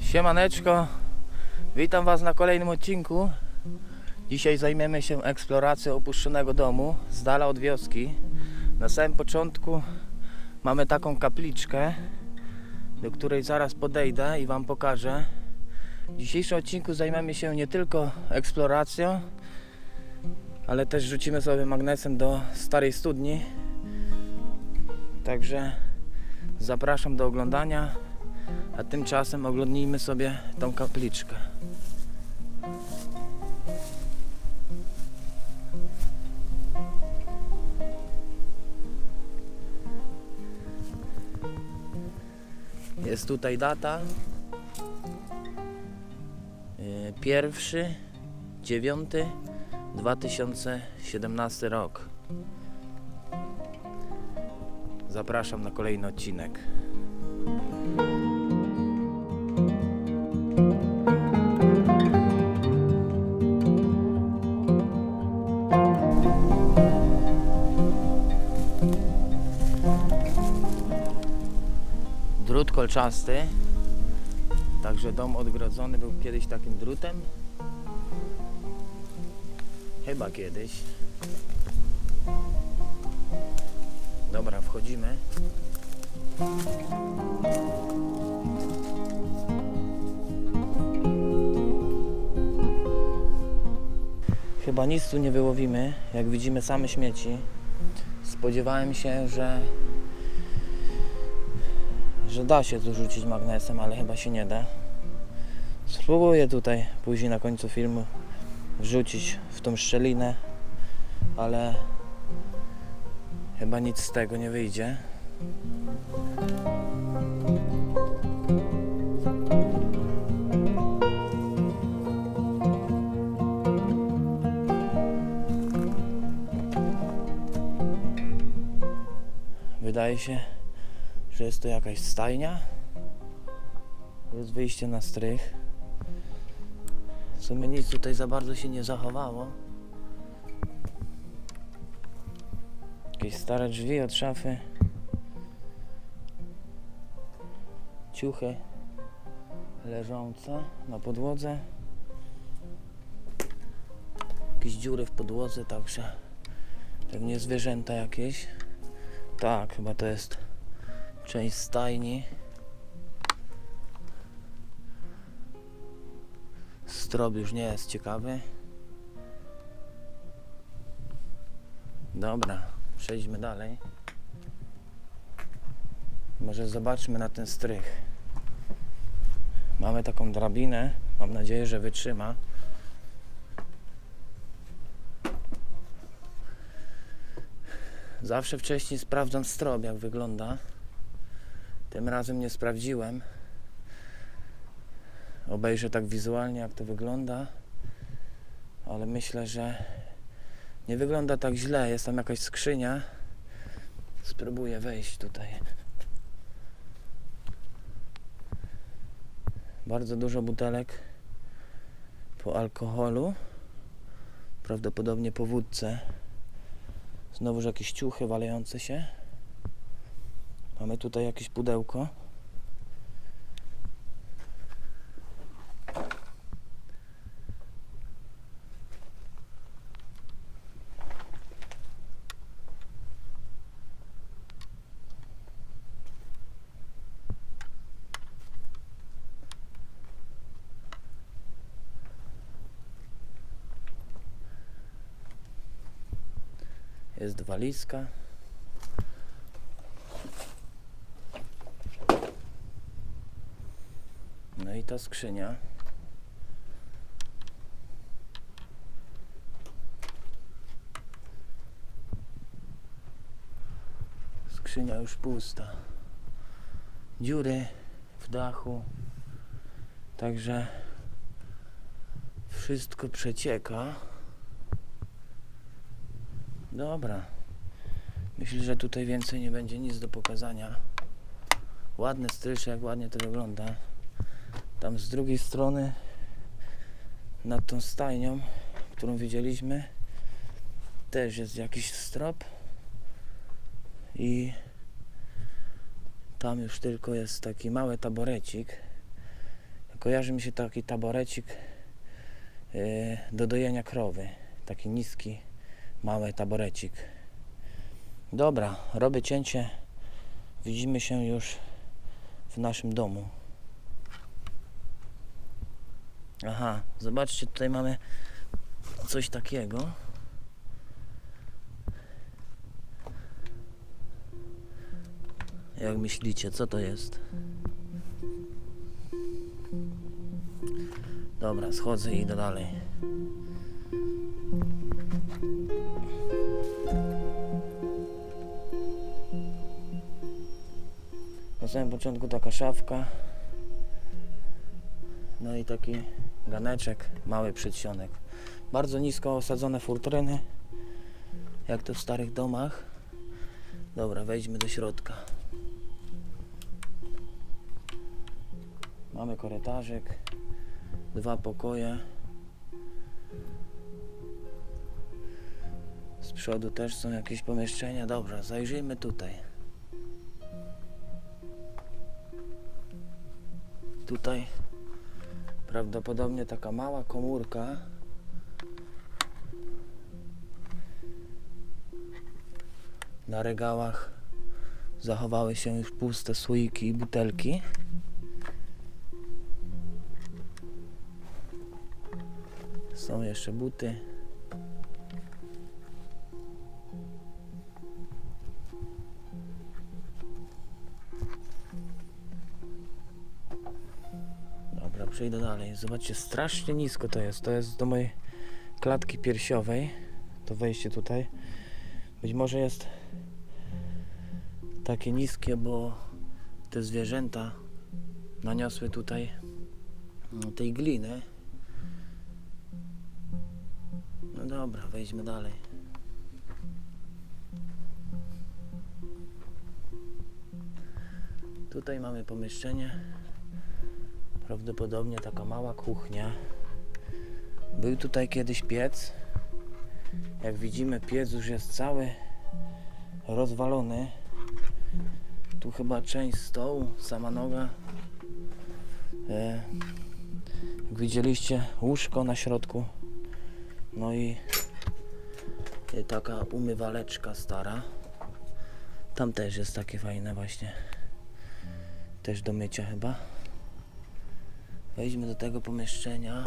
Siemaneczko, witam Was na kolejnym odcinku. Dzisiaj zajmiemy się eksploracją opuszczonego domu z dala od wioski. Na samym początku mamy taką kapliczkę, do której zaraz podejdę i Wam pokażę. W dzisiejszym odcinku zajmiemy się nie tylko eksploracją, ale też rzucimy sobie magnesem do starej studni. Także zapraszam do oglądania. A tymczasem oglądnijmy sobie tą kapliczkę. Jest tutaj data. Yy, Pierwszy, dziewiąty, 2017 rok. Zapraszam na kolejny odcinek. drut kolczasty. Także dom odgrodzony był kiedyś takim drutem. Chyba kiedyś. Dobra, wchodzimy. Chyba nic tu nie wyłowimy. Jak widzimy same śmieci. Spodziewałem się, że że da się tu rzucić magnesem, ale chyba się nie da. Spróbuję tutaj później na końcu filmu wrzucić w tą szczelinę, ale chyba nic z tego nie wyjdzie. Wydaje się, że jest to jakaś stajnia. Jest wyjście na strych. Sumie nic tutaj za bardzo się nie zachowało. Jakieś stare drzwi od szafy. Ciuchy leżące na podłodze. Jakieś dziury w podłodze, także pewnie zwierzęta jakieś. Tak, chyba to jest część stajni. Strop już nie jest ciekawy. Dobra, przejdźmy dalej. Może zobaczmy na ten strych. Mamy taką drabinę. Mam nadzieję, że wytrzyma. Zawsze wcześniej sprawdzam strop, jak wygląda. Tym razem nie sprawdziłem. Obejrzę tak wizualnie, jak to wygląda. Ale myślę, że nie wygląda tak źle. Jest tam jakaś skrzynia. Spróbuję wejść tutaj. Bardzo dużo butelek po alkoholu. Prawdopodobnie po wódce. Znowuż jakieś ciuchy walejące się. Mamy tutaj jakieś pudełko. Jest walizka. No i ta skrzynia. Skrzynia już pusta. Dziury w dachu. Także wszystko przecieka. Dobra. Myślę, że tutaj więcej nie będzie nic do pokazania. Ładny stryszek, ładnie to wygląda. Tam z drugiej strony nad tą stajnią, którą widzieliśmy, Też jest jakiś strop. I tam już tylko jest taki mały taborecik. Kojarzy mi się taki taborecik yy, do dojenia krowy. Taki niski, mały taborecik. Dobra, robię cięcie. Widzimy się już w naszym domu. Aha, zobaczcie, tutaj mamy coś takiego. Jak myślicie, co to jest? Dobra, schodzę i idę dalej. Na samym początku taka szafka. No i taki ganeczek, mały przedsionek. Bardzo nisko osadzone furtryny, jak to w starych domach. Dobra, wejdźmy do środka. Mamy korytarzek, dwa pokoje. Z przodu też są jakieś pomieszczenia. Dobra, zajrzyjmy tutaj. Tutaj prawdopodobnie taka mała komórka. Na regałach zachowały się już puste słoiki i butelki. Są jeszcze buty. Przejdę dalej. Zobaczcie, strasznie nisko to jest. To jest do mojej klatki piersiowej. To wejście tutaj. Być może jest takie niskie, bo te zwierzęta naniosły tutaj no, tej gliny. No dobra, wejdźmy dalej. Tutaj mamy pomieszczenie. Prawdopodobnie taka mała kuchnia. Był tutaj kiedyś piec. Jak widzimy, piec już jest cały rozwalony. Tu chyba część stołu, sama noga. E, jak widzieliście, łóżko na środku. No i taka umywaleczka stara. Tam też jest takie fajne właśnie. Też do mycia chyba. Wejdźmy do tego pomieszczenia.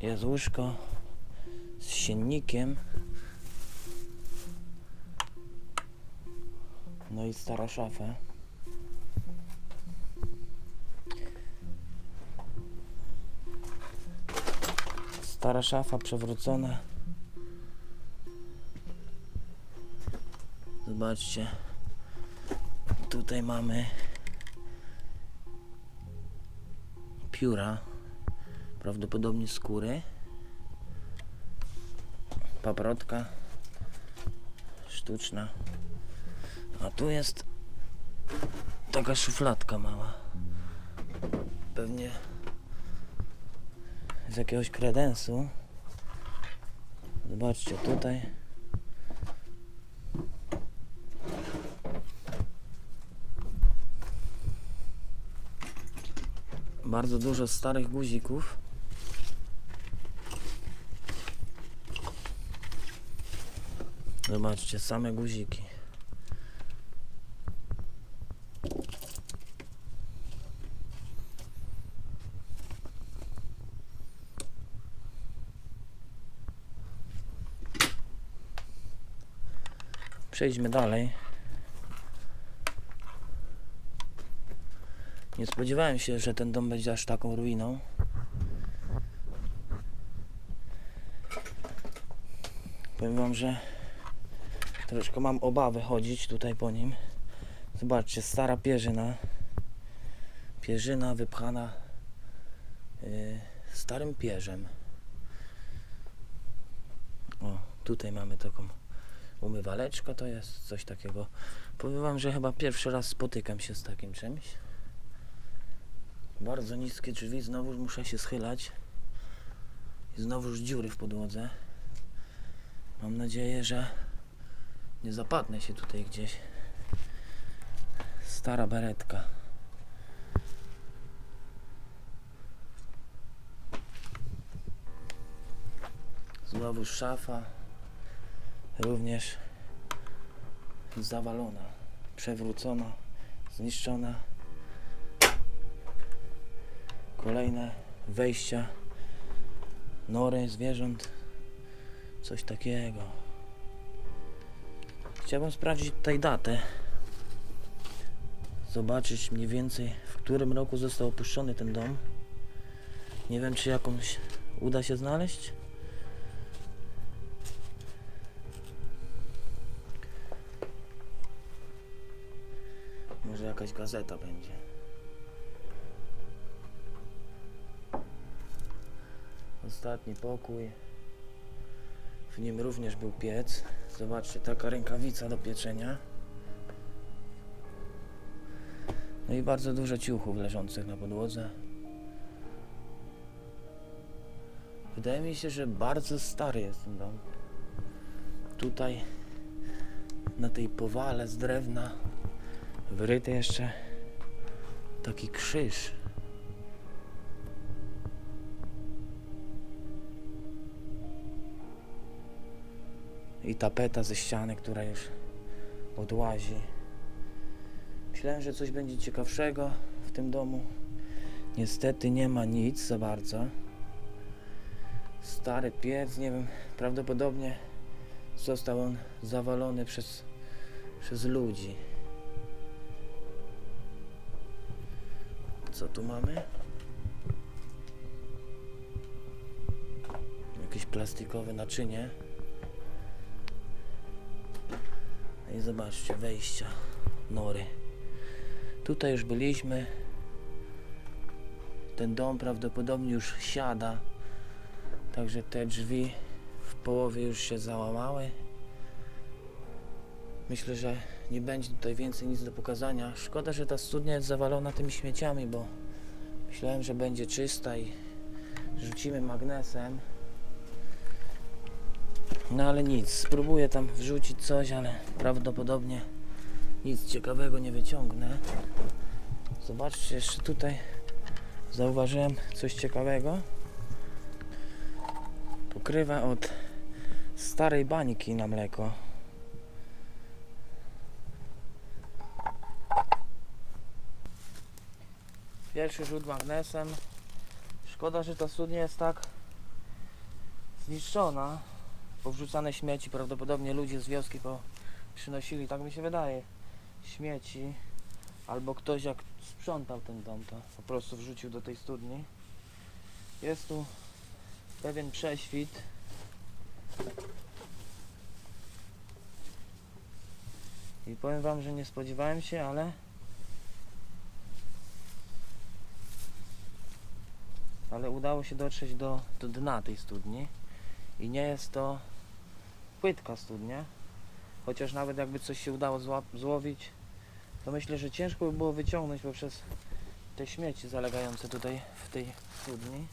Jest łóżko z siennikiem. No i stara szafa. Stara szafa przewrócona. Zobaczcie. Tutaj mamy pióra, prawdopodobnie skóry, paprotka sztuczna, a tu jest taka szufladka mała, pewnie z jakiegoś kredensu. Zobaczcie tutaj. Bardzo dużo starych guzików. Zobaczcie, same guziki. Przejdźmy dalej. Nie spodziewałem się, że ten dom będzie aż taką ruiną. Powiem wam, że troszkę mam obawy chodzić tutaj po nim. Zobaczcie, stara pierzyna. Pierzyna wypchana yy, starym pierzem. O, tutaj mamy taką umywaleczkę, to jest coś takiego. Powiem wam, że chyba pierwszy raz spotykam się z takim czymś. Bardzo niskie drzwi, znowu muszę się schylać. I znowuż dziury w podłodze. Mam nadzieję, że nie zapadnę się tutaj gdzieś. Stara beretka. Znowu szafa. Również zawalona, przewrócona, zniszczona. Kolejne wejścia, nory zwierząt, coś takiego. Chciałbym sprawdzić tutaj datę. Zobaczyć mniej więcej w którym roku został opuszczony ten dom. Nie wiem czy jakąś uda się znaleźć. Może jakaś gazeta będzie. Ostatni pokój. W nim również był piec. Zobaczcie, taka rękawica do pieczenia. No i bardzo dużo ciuchów leżących na podłodze. Wydaje mi się, że bardzo stary jest ten dom. Tutaj na tej powale z drewna wyryty jeszcze taki krzyż. I tapeta ze ściany, która już odłazi. Myślałem, że coś będzie ciekawszego w tym domu. Niestety nie ma nic za bardzo. Stary piec, nie wiem, prawdopodobnie został on zawalony przez, przez ludzi. Co tu mamy? Jakieś plastikowe naczynie. I zobaczcie, wejścia, nory. Tutaj już byliśmy. Ten dom prawdopodobnie już siada. Także te drzwi w połowie już się załamały. Myślę, że nie będzie tutaj więcej nic do pokazania. Szkoda, że ta studnia jest zawalona tymi śmieciami, bo myślałem, że będzie czysta i rzucimy magnesem. No ale nic, spróbuję tam wrzucić coś, ale prawdopodobnie nic ciekawego nie wyciągnę. Zobaczcie, jeszcze tutaj zauważyłem coś ciekawego. Pokrywa od starej bańki na mleko. Pierwszy rzut magnesem. Szkoda, że ta studnia jest tak zniszczona. Powrzucane śmieci, prawdopodobnie ludzie z wioski po przynosili, tak mi się wydaje, śmieci. Albo ktoś jak sprzątał ten dom, to po prostu wrzucił do tej studni. Jest tu pewien prześwit. I powiem wam, że nie spodziewałem się, ale ale udało się dotrzeć do, do dna tej studni i nie jest to płytka studnia chociaż nawet jakby coś się udało złowić to myślę, że ciężko by było wyciągnąć poprzez te śmieci zalegające tutaj w tej studni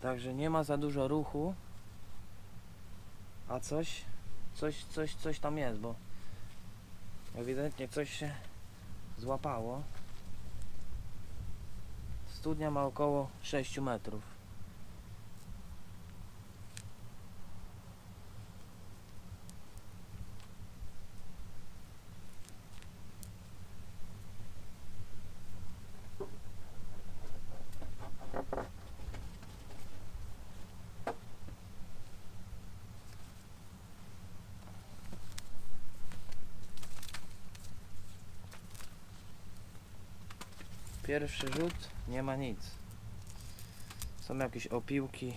Także nie ma za dużo ruchu, a coś, coś, coś, coś tam jest, bo ewidentnie coś się złapało. Studnia ma około 6 metrów. Pierwszy rzut, nie ma nic. Są jakieś opiłki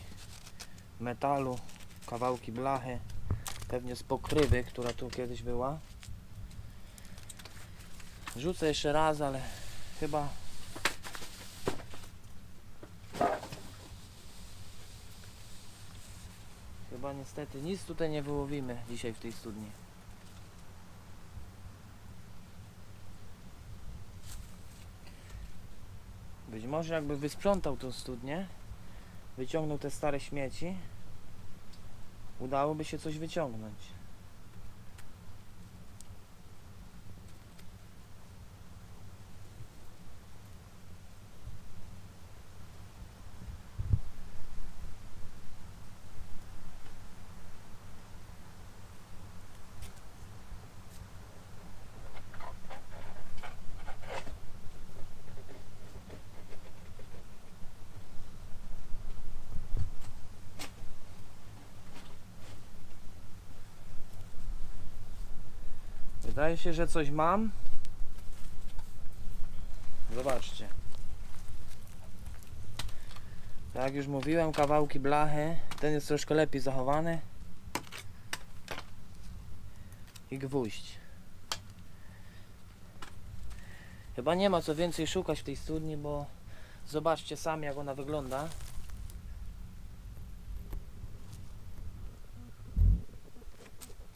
metalu, kawałki blachy, pewnie z pokrywy, która tu kiedyś była. Rzucę jeszcze raz, ale chyba chyba niestety nic tutaj nie wyłowimy dzisiaj w tej studni. Być może jakby wysprzątał tą studnię, wyciągnął te stare śmieci, udałoby się coś wyciągnąć. Wydaje się, że coś mam. Zobaczcie. Tak jak już mówiłem, kawałki blachy. Ten jest troszkę lepiej zachowany. I gwóźdź. Chyba nie ma co więcej szukać w tej studni, bo zobaczcie sami jak ona wygląda.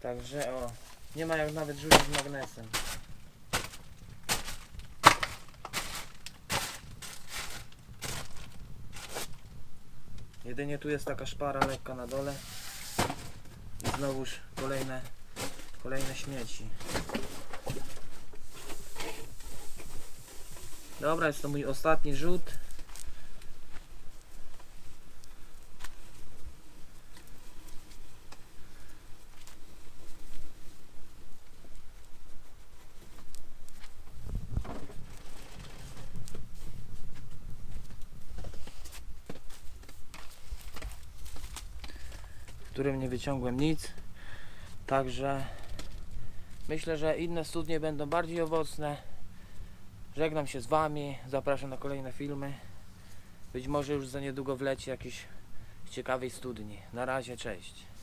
Także o, nie ma jak nawet rzucić magnesem. Jedynie tu jest taka szpara lekka na dole. I znowuż kolejne, kolejne śmieci. Dobra, jest to mój ostatni rzut. Którym nie wyciągłem nic. Także myślę, że inne studnie będą bardziej owocne. Żegnam się z Wami, zapraszam na kolejne filmy. Być może już za niedługo wleci jakiś ciekawej studni. Na razie, cześć.